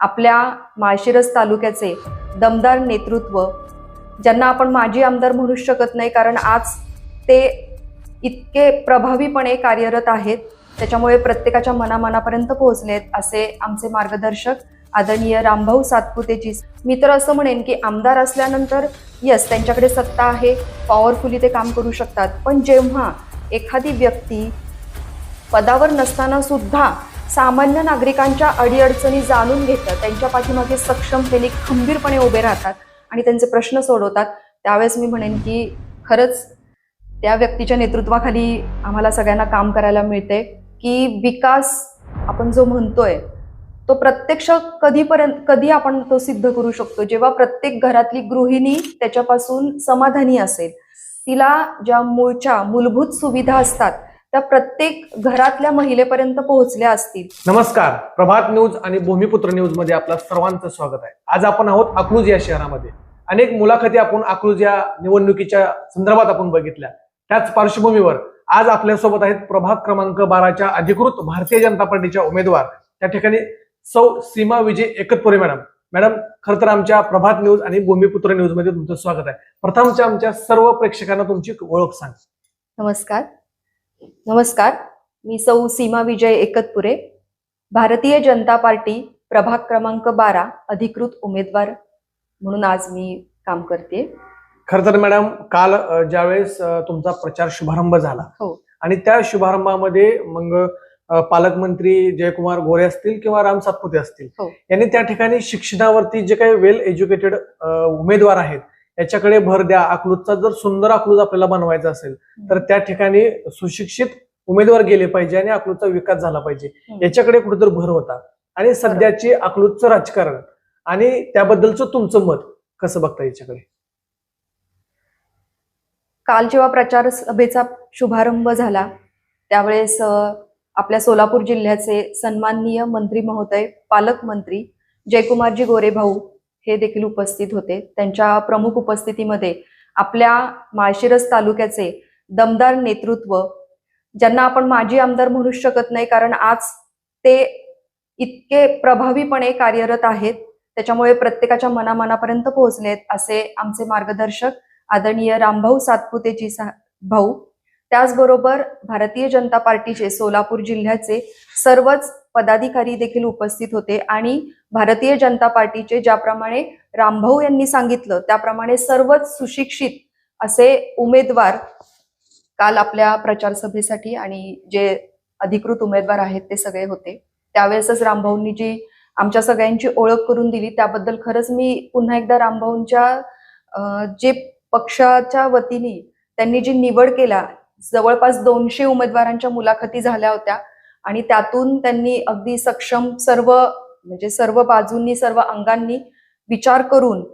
आपल्या माळशिरस तालुक्याचे दमदार नेतृत्व ज्यांना आपण माजी आमदार म्हणू शकत नाही कारण आज ते इतके प्रभावीपणे कार्यरत आहेत त्याच्यामुळे प्रत्येकाच्या मनामनापर्यंत पोहोचले आहेत असे आमचे मार्गदर्शक आदरणीय रामभाऊ सातपुतेची मी तर असं म्हणेन की आमदार असल्यानंतर यस त्यांच्याकडे सत्ता आहे पॉवरफुली ते काम करू शकतात पण जेव्हा एखादी व्यक्ती पदावर नसताना सुद्धा सामान्य नागरिकांच्या अडीअडचणी जाणून घेतं त्यांच्या पाठीमागे सक्षमतेने खंबीरपणे उभे राहतात आणि त्यांचे प्रश्न सोडवतात. त्यावेळेस मी म्हणेन की खरंच त्या व्यक्तीच्या नेतृत्वाखाली आम्हाला सगळ्यांना काम करायला मिळते की विकास आपण जो म्हणतोय तो प्रत्यक्ष कधीपर्यंत कधी आपण तो सिद्ध करू शकतो? जेव्हा प्रत्येक घरातली गृहिणी त्याच्यापासून समाधानी असेल तिला ज्या मूळच्या मूलभूत सुविधा असतात त्या प्रत्येक घरातल्या महिलेपर्यंत पोहोचल्या असतील. नमस्कार. प्रभात न्यूज आणि भूमिपुत्र न्यूजमध्ये आपलं सर्वांचं स्वागत आहे. आज आपण आहोत अकलूज या शहरामध्ये. अनेक मुलाखती आपण अकलूज या निवडणुकीच्या संदर्भात आपण बघितल्या. त्याच पार्श्वभूमीवर आज आपल्यासोबत आहेत प्रभाग क्रमांक बाराच्या अधिकृत भारतीय जनता पार्टीच्या उमेदवार. त्या ठिकाणी सौ सीमा विजय एकतपुरे मॅडम. मॅडम खरं तर आमच्या प्रभात न्यूज आणि भूमिपुत्र न्यूजमध्ये तुमचं स्वागत आहे. प्रथमच्या आमच्या सर्व प्रेक्षकांना तुमची ओळख सांग. नमस्कार. नमस्कार मी सौ सीमा विजय एकतपुरे भारतीय जनता पार्टी प्रभाग क्रमांक बारा अधिकृत उमेदवार म्हणून आज मी काम करते खर तर मॅडम काल ज्यावेळेस तुमचा प्रचार शुभारंभ झाला हो. आणि त्या शुभारंभामध्ये मग पालकमंत्री जयकुमार गोरे असतील किंवा राम सातपुते असतील हो. यांनी त्या ठिकाणी शिक्षणावरती जे काही वेल एज्युकेटेड उमेदवार आहेत याच्याकडे भर द्या. अकलूजचा जर सुंदर अकलूज आपल्याला बनवायचा असेल तर त्या ठिकाणी सुशिक्षित उमेदवार गेले पाहिजे आणि अकलूजचा विकास झाला पाहिजे. याच्याकडे कुठेतरी भर होता. आणि सध्याचे अकलूजचं राजकारण आणि त्याबद्दलचं तुमचं मत कसं बघता याच्याकडे? काल जेव्हा प्रचार सभेचा शुभारंभ झाला त्यावेळेस आपल्या सोलापूर जिल्ह्याचे सन्माननीय मंत्री महोदय पालकमंत्री जयकुमारजी गोरे भाऊ हे देखील उपस्थित होते. त्यांच्या प्रमुख उपस्थितीमध्ये आपल्या माळशिरस तालुक्याचे दमदार नेतृत्व ज्यांना आपण माजी आमदार म्हणू शकत नाही कारण आज ते इतके प्रभावीपणे कार्यरत आहेत त्याच्यामुळे प्रत्येकाच्या मनामनापर्यंत पोहोचलेत असे आमचे मार्गदर्शक आदरणीय रामभाऊ सातपुतेजी सा- भाऊ. त्याचबरोबर भारतीय जनता पार्टीचे सोलापूर जिल्ह्याचे सर्वच पदाधिकारी देखील उपस्थित होते आणि भारतीय जनता पार्टीचे ज्याप्रमाणे रामभाऊ यांनी सांगितलं त्याप्रमाणे सर्वच सुशिक्षित असे उमेदवार काल आपल्या प्रचार सभेसाठी आणि जे अधिकृत उमेदवार आहेत ते सगळे होते. त्यावेळेसच रामभाऊंनी जी आमच्या सगळ्यांची ओळख करून दिली त्याबद्दल खरंच मी पुन्हा एकदा रामभाऊंच्या जे पक्षाच्या वतीने त्यांनी जी निवड केला जवळपास दोनशे उमेदवारांच्या मुलाखती झाल्या होत्या. आणि त्यातून त्यांनी अगदी सक्षम सर्व म्हणजे सर्व बाजूंनी सर्व अंगांनी विचार करून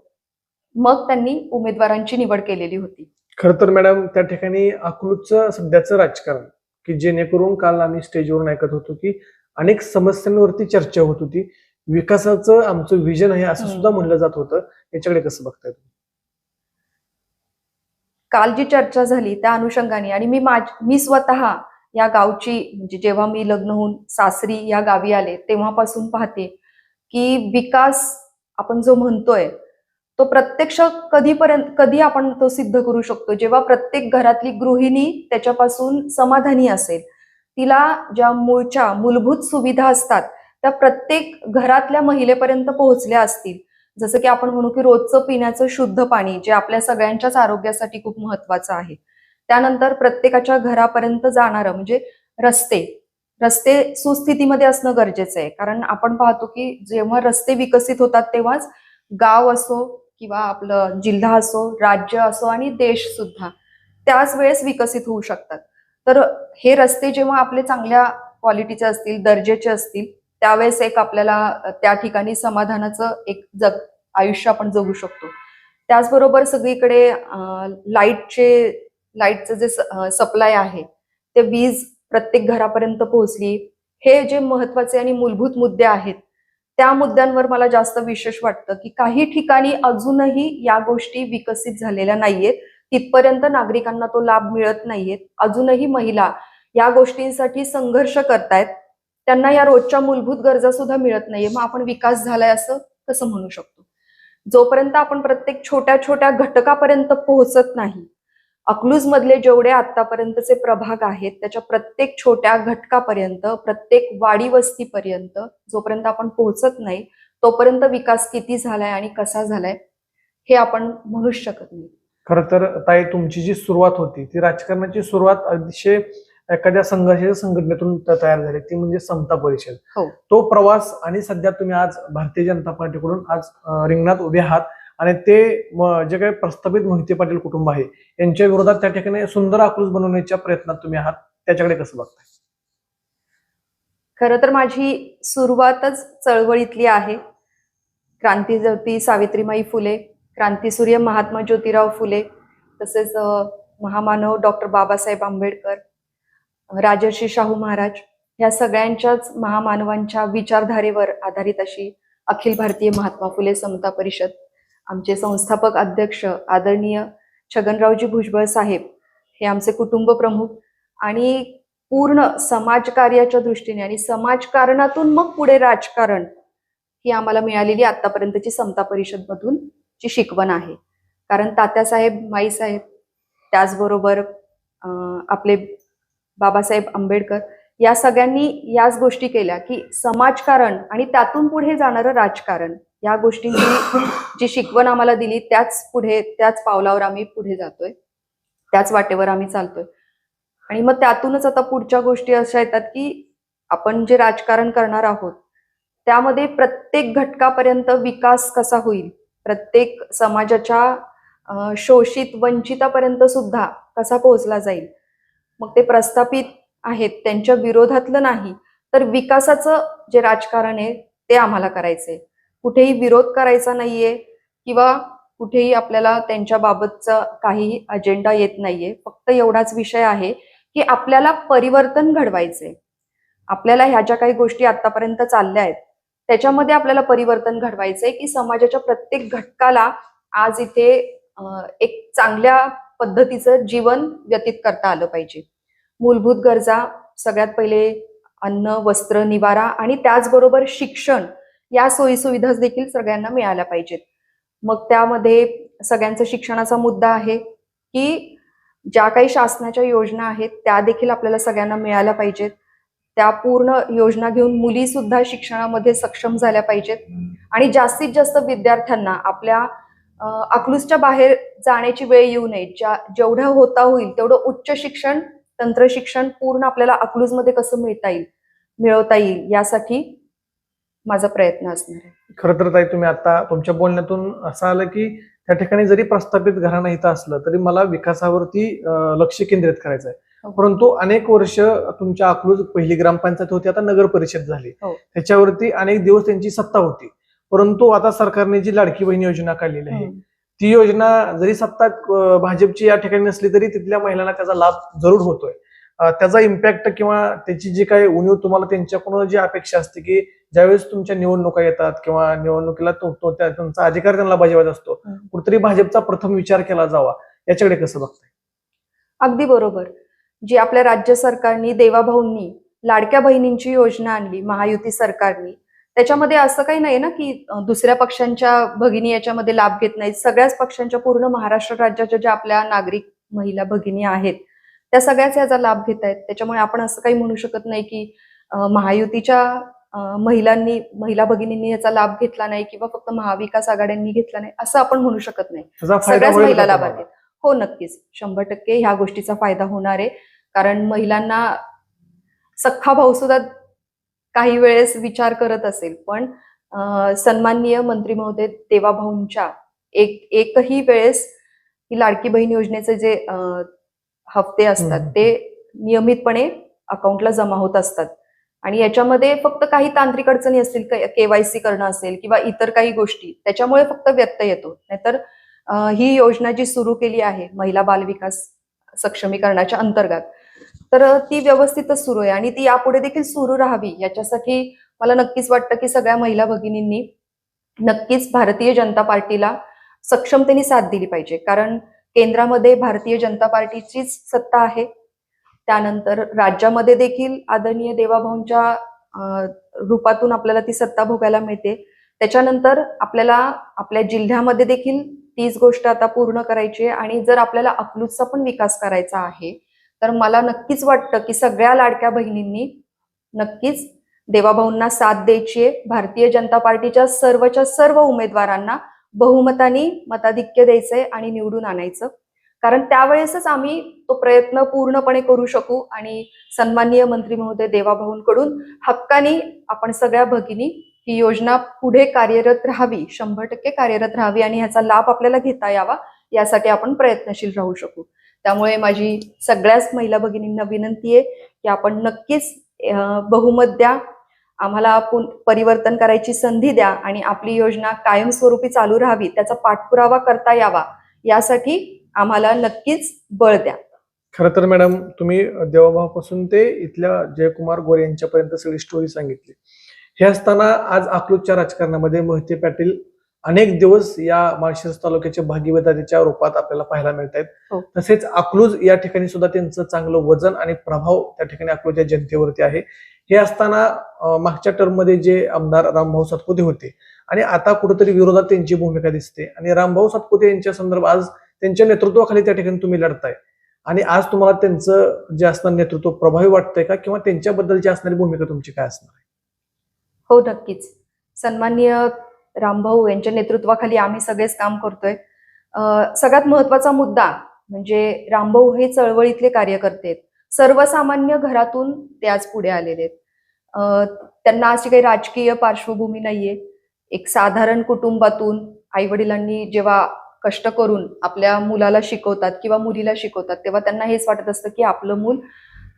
मग त्यांनी उमेदवारांची निवड केलेली होती खर तर मॅडम त्या ठिकाणी अकलूजचं सध्याचं राजकारण की जेणेकरून काल आम्ही स्टेजवरून ऐकत होतो की अनेक समस्यांवरती चर्चा होत होती विकासाचं आमचं विजन आहे असं. सुद्धा म्हणलं जात होतं याच्याकडे कसं बघताय तुम्ही? काल जी चर्चा झाली त्या अनुषंगाने आणि मी माझ मी स्वतः या गावची म्हणजे जेव्हा मी लग्न होऊन सासरी या गावी आले तेव्हापासून पाहते की विकास आपण जो म्हणतोय तो प्रत्यक्ष कधीपर्यंत कधी आपण तो सिद्ध करू शकतो? जेव्हा प्रत्येक घरातली गृहिणी त्याच्यापासून समाधानी असेल तिला ज्या मूळच्या मूलभूत सुविधा असतात त्या प्रत्येक घरातल्या महिलेपर्यंत पोहोचल्या असतील. जसं की आपण म्हणू की रोजचं पिण्याचं शुद्ध पाणी जे आपल्या सगळ्यांच्याच आरोग्यासाठी खूप महत्वाचं आहे. त्यानंतर प्रत्येकाच्या घरापर्यंत जाणारं म्हणजे रस्ते. रस्ते सुस्थितीमध्ये असणं गरजेचं आहे. कारण आपण पाहतो की जेव्हा रस्ते विकसित होतात तेव्हाच गाव असो किंवा आपलं जिल्हा असो राज्य असो आणि देश सुद्धा त्याच वेळेस विकसित होऊ शकतात. तर हे रस्ते जेव्हा आपले चांगल्या क्वालिटीचे असतील दर्जेचे असतील त्यावेळेस एक आपल्याला त्या ठिकाणी समाधानाचं एक जग आयुष्य आपण जगू शकतो. त्याचबरोबर सगळीकडे लाईटचे लाईटचं जे सप्लाय आहे ते वीज प्रत्येक घरापर्यंत पोहोचली. हे जे महत्त्वाचे आणि मूलभूत मुद्दे आहेत त्या मुद्द्यांवर मला जास्त विशेष वाटतं की काही ठिकाणी अजूनही या गोष्टी विकसित झालेल्या नाहीयेत. तिथपर्यंत नागरिकांना तो लाभ मिळत नाहीयेत. अजूनही महिला या गोष्टींसाठी संघर्ष करतायत. त्यांना या रोजच्या मूलभूत गरजा सुद्धा मिळत नाहीये. मग आपण विकास झालाय असं कसं म्हणू शकतो? जोपर्यंत आपण प्रत्येक छोट्या छोट्या घटकापर्यंत पोहोचत नाही अकलूज मधले जेवढे आतापर्यंतचे प्रभाग आहेत त्याच्या प्रत्येक छोट्या घटकापर्यंत प्रत्येक वाडी वस्तीपर्यंत जोपर्यंत आपण पोहोचत नाही तोपर्यंत विकास किती झालाय आणि कसा झालाय हे आपण म्हणूच शकत नाही. खरं तर ताई तुमची जी सुरुवात होती ती राजकारणाची सुरुवात अतिशय एखाद्या संघर्षाच्या संघटनेतून तयार झाली. ती म्हणजे समता परिषद. हो. तो प्रवास आणि सध्या तुम्ही आज भारतीय जनता पार्टीकडून आज रिंगणात उभे आहात. आणि ते जे काही प्रस्थापित मोहिते पाटील कुटुंब आहे यांच्या विरोधात त्या ठिकाणी सुंदर आक्रोश बनवण्याच्या प्रयत्नात तुम्ही आहात त्याच्याकडे कसं बघताय? खर तर माझी सुरुवातच चळवळीतली आहे. क्रांतीज्योती सावित्रीमाई फुले क्रांतीसूर्य महात्मा ज्योतिराव फुले तसेच महामानव डॉक्टर बाबासाहेब आंबेडकर राजर्षी शाहू महाराज या सगळ्यांच्याच महामानवांच्या विचारधारेवर आधारित अशी अखिल भारतीय महात्मा फुले समता परिषद आमचे संस्थापक अध्यक्ष आदरणीय छगनरावजी भुजबळ साहेब हे आमचे कुटुंब प्रमुख आणि पूर्ण समाजकार्याच्या दृष्टीने आणि समाजकारणातून मग पुढे राजकारण ही आम्हाला मिळालेली आतापर्यंतची समता परिषद मधून ची शिकवण आहे. कारण तात्यासाहेब माईसाहेब त्याचबरोबर आपले बाबासाहेब आंबेडकर या सगळ्यांनी याच गोष्टी केल्या की समाजकारण आणि त्यातून पुढे जाणारं राजकारण या गोष्टींची जी शिकवण आम्हाला दिली त्याच पुढे त्याच पावलावर आम्ही पुढे जातोय. त्याच वाटेवर आम्ही चालतोय. आणि मग त्यातूनच आता पुढच्या गोष्टी अशा येतात की आपण जे राजकारण करणार आहोत त्यामध्ये प्रत्येक घटकापर्यंत विकास कसा होईल? प्रत्येक समाजाच्या शोषित वंचितापर्यंत सुद्धा कसा पोहोचला जाईल? मग ते प्रस्थापित आहेत त्यांच्या विरोधातलं नाही तर विकासाचं जे राजकारण आहे ते आम्हाला करायचंय. कुठेही विरोध करायचा नाहीये किंवा कुठेही आपल्याला त्यांच्या बाबतचा काही अजेंडा येत नाहीये. फक्त एवढाच विषय आहे की आपल्याला परिवर्तन घडवायचे आपल्याला ह्या ज्या काही गोष्टी आतापर्यंत चालल्या आहेत त्याच्यामध्ये आपल्याला परिवर्तन घडवायचंय की समाजाच्या प्रत्येक घटकाला आज इथे एक चांगल्या पद्धतीचं जीवन व्यतीत करता आलं पाहिजे. मूलभूत गरजा सगळ्यात पहिले अन्न वस्त्र निवारा आणि त्याचबरोबर शिक्षण या सोयीसुविधा देखील सगळ्यांना मिळाल्या पाहिजेत. मग त्यामध्ये सगळ्यांचा शिक्षणाचा मुद्दा आहे की ज्या काही शासनाच्या योजना आहेत त्या देखील आपल्याला सगळ्यांना मिळाल्या पाहिजेत. त्या पूर्ण योजना घेऊन मुली सुद्धा शिक्षणामध्ये सक्षम झाल्या पाहिजेत. आणि जास्तीत जास्त विद्यार्थ्यांना आपल्या अकलूसच्या अकलूजच्या बाहेर जाण्याची वेळ येऊ नये. ज्या जेवढं होता होईल तेवढं उच्च शिक्षण तंत्र शिक्षण पूर्ण आपल्याला अकलूजमध्ये कसं मिळता येईल मिळवता येईल यासाठी माझा प्रयत्न असणार आहे. खरं तर ताई तुम्ही आता तुमच्या बोलण्यातून असं आलं की त्या ठिकाणी जरी प्रस्थापित घराणं इथं असलं तरी मला विकासावरती लक्ष केंद्रित करायचं आहे. हो. परंतु अनेक वर्ष तुमच्या अकलूज पहिली ग्रामपंचायत होती आता नगर परिषद झाली. हो. त्याच्यावरती अनेक दिवस त्यांची सत्ता होती. परंतु आता सरकारने जी लाडकी बहीण योजना काढलेली आहे ती योजना जरी सत्ता भाजपची या ठिकाणी नसली तरी तिथल्या महिलांना त्याचा लाभ जरूर होतोय. त्याचा इम्पॅक्ट किंवा त्याची जी काही उणीव तुम्हाला त्यांच्याकडून जी अपेक्षा असते की ज्यावेळेस तुमच्या निवडणुका येतात किंवा निवडणुकीला तो तो- त्या- त्यांचा अधिकार त्यांना बजावायचा असतो. कुठेतरी भाजपचा प्रथम विचार केला जावा याच्याकडे कसं बघताय? अगदी बरोबर. जी आपल्या राज्य सरकारनी देवाभाऊंनी लाडक्या बहिणींची योजना आणली महायुती सरकारनी त्याच्यामध्ये असं काही नाही ना की दुसऱ्या पक्षांच्या भगिनी याच्यामध्ये लाभ घेत नाहीत. सगळ्याच पक्षांच्या पूर्ण महाराष्ट्र राज्याच्या ज्या आपल्या नागरिक महिला भगिनी आहेत त्या सगळ्याच याचा लाभ घेत आहेत त्याच्यामुळे आपण असं काही म्हणू शकत नाही की महायुतीच्या महिलांनी महिला भगिनींनी याचा लाभ घेतला नाही किंवा फक्त महाविकास आघाड्यांनी घेतला नाही असं आपण म्हणू शकत नाही सगळ्याच महिला लाभार्थी तुम्हाला? आहेत. हो नक्कीच शंभर टक्के ह्या गोष्टीचा फायदा होणार आहे कारण महिलांना सख्खा भाऊ सुद्धा काही वेळेस विचार करत असेल पण सन्माननीय मंत्री महोदय देवाभाऊंच्या एक एकही वेळेस ही लाडकी बहीण योजनेचे जे अं, हप्ते असतात. ते नियमितपणे अकाउंटला जमा होत असतात. आणि याच्यामध्ये फक्त काही तांत्रिक अडचणी असतील केवायसी करणं असेल किंवा इतर काही गोष्टी त्याच्यामुळे फक्त व्यत्यय येतो. नाहीतर ही योजना जी सुरू केली आहे महिला बालविकास सक्षमीकरणाच्या अंतर्गत तर ती व्यवस्थितच सुरू आहे आणि ती यापुढे देखील सुरू राहावी याच्यासाठी मला नक्कीच वाटतं की सगळ्या महिला भगिनींनी नक्कीच भारतीय जनता पार्टीला सक्षमतेने साथ दिली पाहिजे. कारण केंद्रामध्ये भारतीय जनता पार्टीचीच सत्ता आहे. त्यानंतर राज्यामध्ये देखील आदरणीय देवाभाऊंच्या रूपातून आपल्याला ती सत्ता भोगायला मिळते. त्याच्यानंतर आपल्याला आपल्या जिल्ह्यामध्ये देखील तीच गोष्ट आता पूर्ण करायची आहे आणि जर आपल्याला अकलूजचा पण विकास करायचा आहे तर मला नक्कीच वाटतं की सगळ्या लाडक्या बहिणींनी नक्कीच देवाभाऊंना साथ द्यायची आहे. भारतीय जनता पार्टीच्या सर्वच्या सर्व उमेदवारांना बहुमतानी मताधिक्य द्यायचंय आणि निवडून आणायचं. कारण त्यावेळेसच आम्ही तो प्रयत्न पूर्णपणे करू शकू आणि सन्माननीय मंत्री महोदय देवाभाऊंकडून हक्कानी आपण सगळ्या भगिनी ही योजना पुढे कार्यरत राहावी शंभर टक्के कार्यरत राहावी आणि ह्याचा लाभ आपल्याला घेता यावा यासाठी आपण प्रयत्नशील राहू शकू. त्यामुळे माझी सगळ्याच महिला भगिनींना विनंती आहे की आपण नक्कीच बहुमत द्या आम्हाला पुन- परिवर्तन करायची संधी द्या आणि आपली योजना कायमस्वरूपी चालू राहावी त्याचा पाठपुरावा करता यावा यासाठी आम्हाला नक्कीच बळ द्या. खरं तर मॅडम तुम्ही देवाभावापासून ते इथल्या जयकुमार गोरे यांच्यापर्यंत सगळी स्टोरी सांगितली. हे असताना आज अकलूजच्या राजकारणामध्ये मोहिते पाटील अनेक दिवस या माळशिरस तालुक्याच्या भागीदारीच्या रूपात आपल्याला पाहायला मिळत आहेत हो. तसेच अकलूज या ठिकाणी सुद्धा त्यांचं चांगलं वजन आणि प्रभाव त्या ठिकाणी अकलूजच्या जनतेवरती आहे. हे असताना मागच्या टर्ममध्ये जे आमदार रामभाऊ सातपुते होते आणि आता कुठेतरी विरोधात त्यांची भूमिका दिसते. आणि रामभाऊ सातपुते यांच्या संदर्भात आज त्यांच्या नेतृत्वाखाली त्या ठिकाणी तुम्ही लढताय. आणि आज तुम्हाला त्यांचं जे असणार नेतृत्व प्रभावी वाटतंय का? किंवा त्यांच्याबद्दलची असणारी भूमिका तुमची काय असणार? आहे हो नक्कीच. सन्माननीय रामभाऊ यांच्या नेतृत्वाखाली आम्ही सगळेच काम करतोय. सगळ्यात महत्त्वाचा मुद्दा म्हणजे रामभाऊ हे चळवळीतले कार्यकर्ते सर्वसामान्य घरातून ते आज पुढे आलेले आहेत. त्यांना अशी काही राजकीय पार्श्वभूमी नाहीये. एक साधारण कुटुंबातून आई वडिलांनी जेव्हा कष्ट करून आपल्या मुलाला शिकवतात किंवा मुलीला शिकवतात तेव्हा त्यांना हेच वाटत असतं की आपलं मूल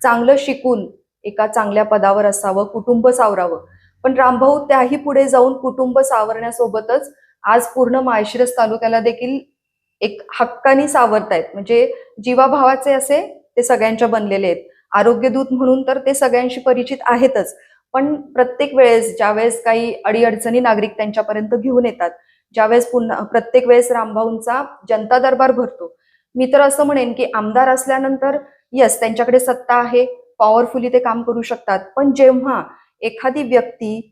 चांगलं शिकून एका चांगल्या पदावर असावं कुटुंब सावरावं. पण रामभाऊ त्याही पुढे जाऊन कुटुंब सावरण्यासोबतच आज पूर्ण माळशिरस तालुक्याला देखील एक हक्कानी सावरतायत. म्हणजे जीवाभावाचे असे ते सगळ्यांच्या बनलेले आहेत. आरोग्यदूत म्हणून तर ते सगळ्यांशी परिचित आहेतच. पण प्रत्येक वेळेस ज्यावेळेस काही अडीअडचणी नागरिक त्यांच्यापर्यंत घेऊन येतात ज्यावेळेस पुन्हा प्रत्येक वेळेस रामभाऊंचा जनता दरबार भरतो. मी तर असं म्हणेन की आमदार असल्यानंतर यस त्यांच्याकडे सत्ता आहे पॉवरफुली ते काम करू शकतात. पण जेव्हा एखादी व्यक्ती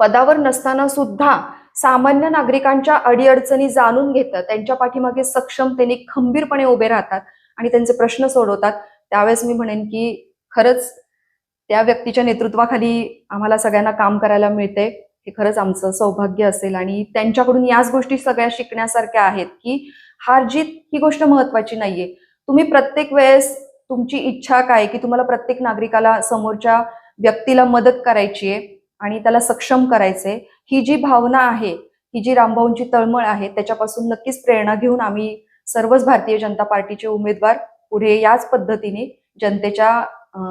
पदावर नसताना सुद्धा सामान्य नागरिकांच्या अडीअडचणी जाणून घेतात त्यांच्या पाठीमागे सक्षमतेने खंबीरपणे उभे राहतात आणि त्यांचे प्रश्न सोडवतात त्यावेळेस मी म्हणेन की खरंच त्या व्यक्तीच्या नेतृत्वाखाली आम्हाला सगळ्यांना काम करायला मिळते हे खरंच आमचं सौभाग्य असेल. आणि त्यांच्याकडून याच गोष्टी सगळ्या शिकण्यासारख्या आहेत की हार जीत ही गोष्ट महत्वाची नाहीये. तुम्ही प्रत्येक वेळेस तुमची इच्छा काय की तुम्हाला प्रत्येक नागरिकाला समोरच्या व्यक्तीला मदत करायची आहे आणि त्याला सक्षम करायचंय ही जी भावना आहे ही जी रामभाऊंची तळमळ आहे त्याच्यापासून नक्कीच प्रेरणा घेऊन आम्ही सर्वच भारतीय जनता पार्टीचे उमेदवार पुढे याच पद्धतीने जनतेच्या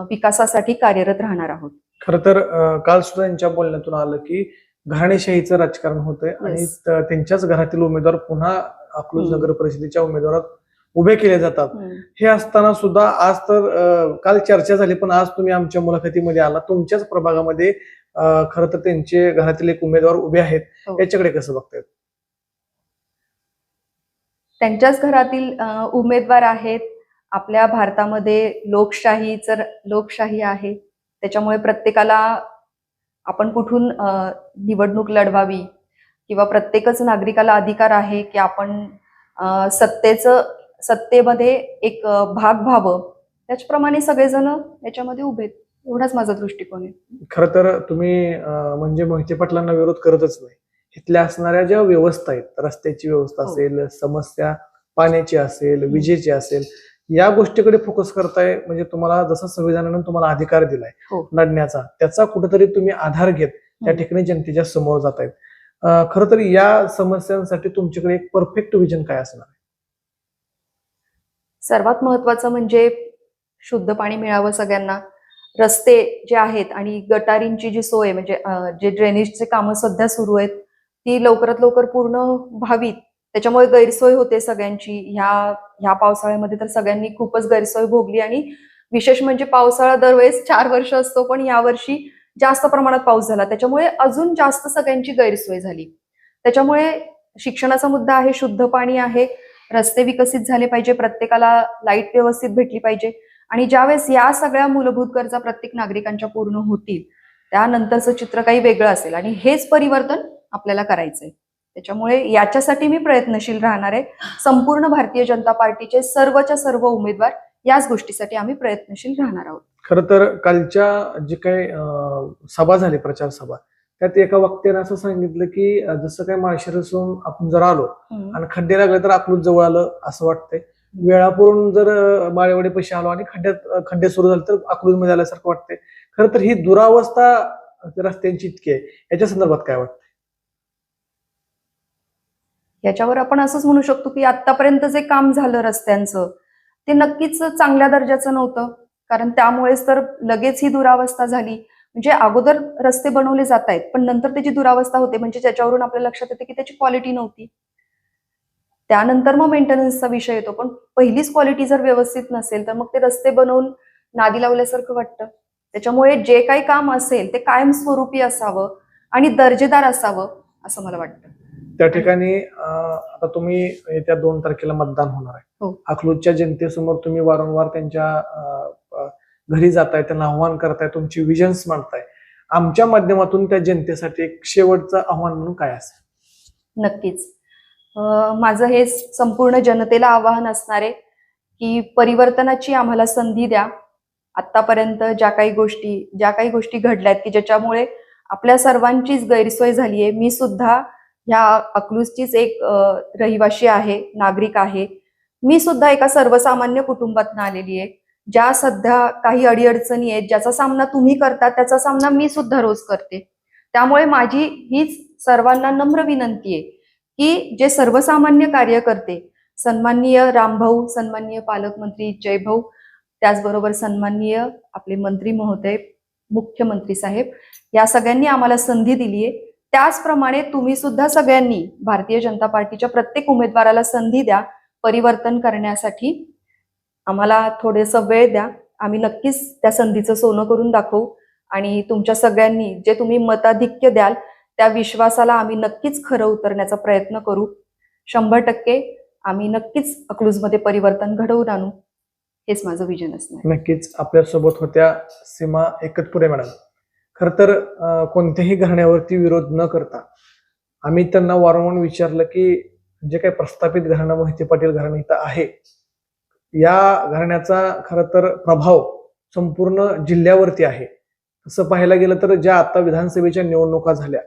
विकासासाठी कार्यरत राहणार आहोत. खरं तर काल सुद्धा यांच्या बोलण्यातून आलं की घराणेशाहीचं राजकारण होतंय आणि त्यांच्याच घरातील उमेदवार पुन्हा अकलूज. नगर परिषदेच्या उमेदवारात उभे केले जातात. हे असताना सुद्धा आज तर काल चर्चा झाली पण आज तुम्ही आमच्या मुलाखतीमध्ये आला तुमच्याच प्रभागामध्ये खरं तर त्यांचे घरातील एक उमेदवार उभे आहेत. हो. याच्याकडे कसं बघतायत? त्यांच्याच घरातील उमेदवार आहेत आपल्या भारतामध्ये लोकशाही तर लोकशाही आहे त्याच्यामुळे प्रत्येकाला आपण कुठून निवडणूक लढवावी किंवा प्रत्येकच नागरिकाला अधिकार आहे की आपण सत्तेचं सत्तेमध्ये एक भाग व्हावं त्याचप्रमाणे सगळेजण याच्यामध्ये उभे एवढाच माझा दृष्टिकोन आहे. खरं तर तुम्ही म्हणजे मोहिते पाटलांना विरोध करतच नाही. इथल्या असणाऱ्या ज्या व्यवस्था आहेत रस्त्याची व्यवस्था हो. असेल समस्या पाण्याची असेल विजेची असेल या गोष्टीकडे फोकस करताय म्हणजे तुम्हाला जसं संविधानानं तुम्हाला अधिकार दिलाय हो. लढण्याचा त्याचा कुठेतरी तुम्ही आधार घेत त्या हम्म. ठिकाणी जनतेच्या समोर जात आहेत खरं तर या समस्यांसाठी तुमच्याकडे एक परफेक्ट विजन काय असणार आहे? सर्वात महत्वाचं म्हणजे शुद्ध पाणी मिळावं सगळ्यांना रस्ते जे आहेत आणि गटारींची जी सोय म्हणजे जे ड्रेनेजचे कामं सध्या सुरू आहेत ती लवकरात लवकर पूर्ण व्हावीत त्याच्यामुळे गैरसोय होते सगळ्यांची. ह्या ह्या पावसाळ्यामध्ये तर सगळ्यांनी खूपच गैरसोय भोगली आणि विशेष म्हणजे पावसाळा दरवेळेस चार वर्ष असतो पण यावर्षी जास्त प्रमाणात पाऊस झाला. त्याच्यामुळे अजून जास्त सगळ्यांची गैरसोय झाली. त्याच्यामुळे शिक्षणाचा मुद्दा आहे शुद्ध पाणी आहे. रस्ते विकसित झाले पाहिजे प्रत्येकाला लाइट व्यवस्थित भेटली पाहिजे. आणि ज्यावेळेस या सगळ्या मूलभूत गरजा प्रत्येक नागरिकांच्या पूर्ण होतील त्यानंतरचं चित्र काही वेगळं असेल. आणि हेच परिवर्तन आपल्याला करायचंय. त्याच्यामुळे याच्यासाठी मी प्रयत्नशील राहणार आहे. संपूर्ण भारतीय जनता पार्टीचे सर्वच्या सर्व उमेदवार याच गोष्टीसाठी आम्ही प्रयत्नशील राहणार आहोत. खरं तर कालच्या जी काही सभा झाली प्रचार सभा त्यात एका वक्त्याने असं सांगितलं की जसं काय माळशिरसून आपण जर आलो आणि खड्डे लागले तर अकलूज जवळ आलं असं वाटतंय. वेळापूरून जर माळेवाडी पैसे आलो आणि खड्ड्यात खड्डे सुरू झाले तर अकलूजमध्ये आल्यासारखं वाटतंय. खरं तर ही दुरावस्था रस्त्यांची इतकी आहे. याच्या संदर्भात काय वाटतं याच्यावर आपण असंच म्हणू शकतो की आतापर्यंत जे काम झालं रस्त्यांचं ते नक्कीच चांगल्या दर्जाचं नव्हतं. कारण त्यामुळेच तर लगेच ही दुरावस्था झाली. म्हणजे अगोदर रस्ते बनवले जात आहेत पण नंतर त्याची दुरावस्था होते. म्हणजे त्याच्यावरून आपल्या लक्षात येते की त्याची क्वालिटी नव्हती. त्यानंतर मग मेंटेनन्सचा विषय येतो. पण पहिलीच क्वालिटी जर व्यवस्थित नसेल तर मग ते रस्ते बनवून नादी लावल्यासारखं वाटतं. त्याच्यामुळे जे काही काम असेल ते कायमस्वरूपी असावं आणि दर्जेदार असावं असं मला वाटतं. त्या ठिकाणी आता तुम्ही येत्या दोन तारखेला मतदान होणार हो. आहे अकलूजच्या जनतेसमोर तुम्ही वारंवार त्यांच्या घरी जाताय त्यांना आव्हान करताय तुमची विजन्स मांडताय. आमच्या माध्यमातून त्या जनतेसाठी एक शेवटचं आव्हान म्हणून काय असेल? नक्कीच. माझं हे संपूर्ण जनतेला आवाहन असणार आहे की परिवर्तनाची आम्हाला संधी द्या. आतापर्यंत ज्या काही गोष्टी ज्या काही गोष्टी घडल्यात की ज्याच्यामुळे आपल्या सर्वांचीच गैरसोय झाली आहे मी सुद्धा ह्या अकलूजचीच एक रहिवाशी आहे नागरिक आहे. मी सुद्धा एका सर्वसामान्य कुटुंबातून आलेली आहे. ज्या सध्या काही अडीअडचणी आहेत ज्याचा सामना तुम्ही करता त्याचा सामना मी सुद्धा रोज करते. त्यामुळे माझी हीच सर्वांना नम्र विनंती आहे की जे सर्वसामान्य कार्यकर्ते सन्माननीय रामभाऊ सन्माननीय पालकमंत्री जयभाऊ त्याचबरोबर सन्माननीय आपले मंत्री महोदय मुख्यमंत्री साहेब या सगळ्यांनी आम्हाला संधी दिली आहे. त्याचप्रमाणे तुम्ही सुद्धा सगळ्यांनी भारतीय जनता पार्टीच्या प्रत्येक उमेदवाराला संधी द्या परिवर्तन करण्यासाठी. आम्हाला थोडेसं वेळ द्या. आम्ही नक्कीच त्या संधीचं सोनं करून दाखवू आणि तुमच्या सगळ्यांनी जे तुम्ही मताधिक्य द्याल त्या विश्वासाला आम्ही नक्कीच खरं उतरण्याचा प्रयत्न करू. शंभर टक्के आम्ही नक्कीच अकलूजमध्ये परिवर्तन घडवून आणू. हेच माझं विजन असणार. नक्कीच. आपल्यासोबत होत्या सीमा एकतपुरे मॅडम. खर तर कोणत्याही घराण्यावरती विरोध न करता आम्ही त्यांना वारंवार विचारलं की जे काही प्रस्थापित घराणं मोहिते पाटील घराणं इथं आहे या घराण्याचा खर तर प्रभाव संपूर्ण जिल्ह्यावरती आहे. तसं पाहायला गेलं तर ज्या आता विधानसभेच्या निवडणुका झाल्या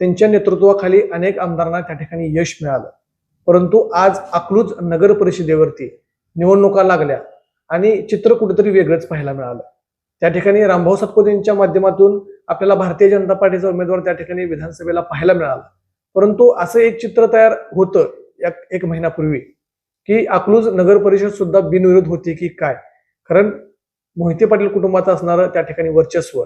त्यांच्या नेतृत्वाखाली अनेक आमदारांना त्या ठिकाणी यश मिळालं. परंतु आज अकलूज नगर परिषदेवरती निवडणुका लागल्या आणि चित्र कुठेतरी वेगळंच पाहायला मिळालं. त्या ठिकाणी रामभाऊ सातपुते यांच्या माध्यमातून आपल्याला भारतीय जनता पार्टीचा उमेदवार त्या ठिकाणी विधानसभेला पाहायला मिळाला. परंतु असं एक चित्र तयार होतं एक एक महिन्यापूर्वी की अकलूज नगर परिषद सुद्धा बिनविरोध होती की काय? कारण मोहिते पाटील कुटुंबाचं असणारं त्या ठिकाणी वर्चस्व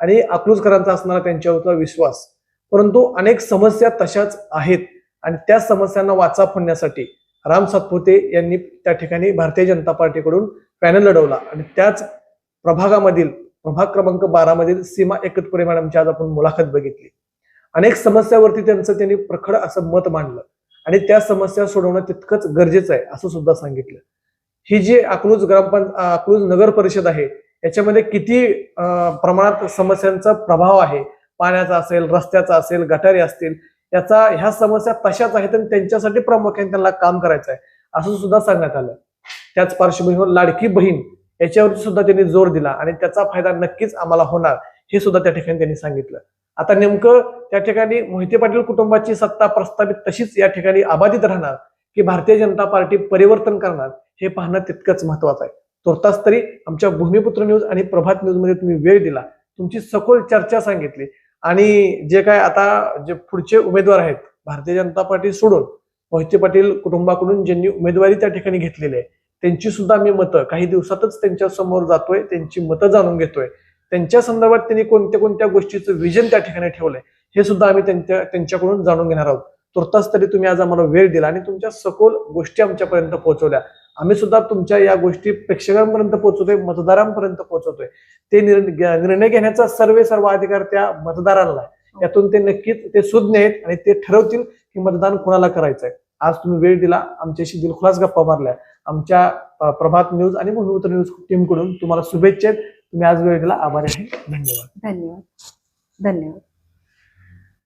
आणि अकलूजकरांचा असणारा त्यांच्यावरचा विश्वास. परंतु अनेक समस्या तशाच आहेत आणि त्या समस्यांना वाचा फोडण्यासाठी राम सातपुते यांनी त्या ठिकाणी भारतीय जनता पार्टीकडून पॅनल लढवला आणि त्याच प्रभागामधील प्रभाग क्रमांक बारा मधील सीमा एकतपुरे मॅडमची आज आपण मुलाखत बघितली. अनेक समस्यावरती त्यांचं त्यांनी प्रखड असं मत मांडलं. आणि त्या समस्या सोडवणं तितकंच गरजेचं आहे असं सुद्धा सांगितलं. ही जी अकलूज ग्रामपंच अकलूज नगर परिषद आहे याच्यामध्ये किती प्रमाणात समस्यांचा प्रभाव आहे? पाण्याचा असेल रस्त्याचा असेल गटारी असतील याचा ह्या समस्या तशाच आहेत आणि त्यांच्यासाठी प्रामुख्याने त्यांना काम करायचं आहे असं सुद्धा सांगण्यात आलं. त्याच पार्श्वभूमीवर लाडकी बहीण याच्यावरती सुद्धा त्यांनी जोर दिला आणि त्याचा फायदा नक्कीच आम्हाला होणार हे सुद्धा त्या ठिकाणी त्यांनी सांगितलं. आता नेमकं त्या ठिकाणी मोहिते पाटील कुटुंबाची सत्ता प्रस्थापित तशीच या ठिकाणी अबाधित राहणार की भारतीय जनता पार्टी परिवर्तन करणार हे पाहणं तितकंच महत्वाचं आहे. तुर्तास तरी आमच्या भूमिपुत्र न्यूज आणि प्रभात न्यूजमध्ये तुम्ही वेळ दिला तुमची सखोल चर्चा सांगितली आणि जे काय आता जे पुढचे उमेदवार आहेत भारतीय जनता पार्टी सोडून मोहिते पाटील कुटुंबाकडून ज्यांनी उमेदवारी त्या ठिकाणी घेतलेली आहे त्यांची सुद्धा मी मतं काही दिवसातच त्यांच्यासमोर जातोय त्यांची मतं जाणून घेतोय. त्यांच्या संदर्भात त्यांनी कोणत्या कोणत्या गोष्टीचं विजन त्या ठिकाणी ठेवलंय हे सुद्धा आम्ही त्यांच्या त्यांच्याकडून जाणून घेणार आहोत. तुर्तास तरी तुम्ही आज आम्हाला वेळ दिला आणि तुमच्या सखोल गोष्टी आमच्यापर्यंत पोहोचवल्या. आम्ही सुद्धा तुमच्या या गोष्टी प्रेक्षकांपर्यंत पोहोचवतोय मतदारांपर्यंत पोहोचवतोय. ते निर्णय निर्णय घेण्याचा सर्वे सर्व अधिकार त्या मतदारांना यातून ते नक्कीच ते सुज्ञ आहेत आणि ते ठरवतील की मतदान कोणाला करायचंय. आज तुम्ही वेळ दिला आमच्याशी दिलखुलास गप्पा मारल्या. आमच्या प्रभात न्यूज आणि भूमिपुत्र न्यूज टीमकडून तुम्हाला शुभेच्छा तुम्ही आज वेळ दिला. आभारी आहे. धन्यवाद. धन्यवाद. धन्यवाद.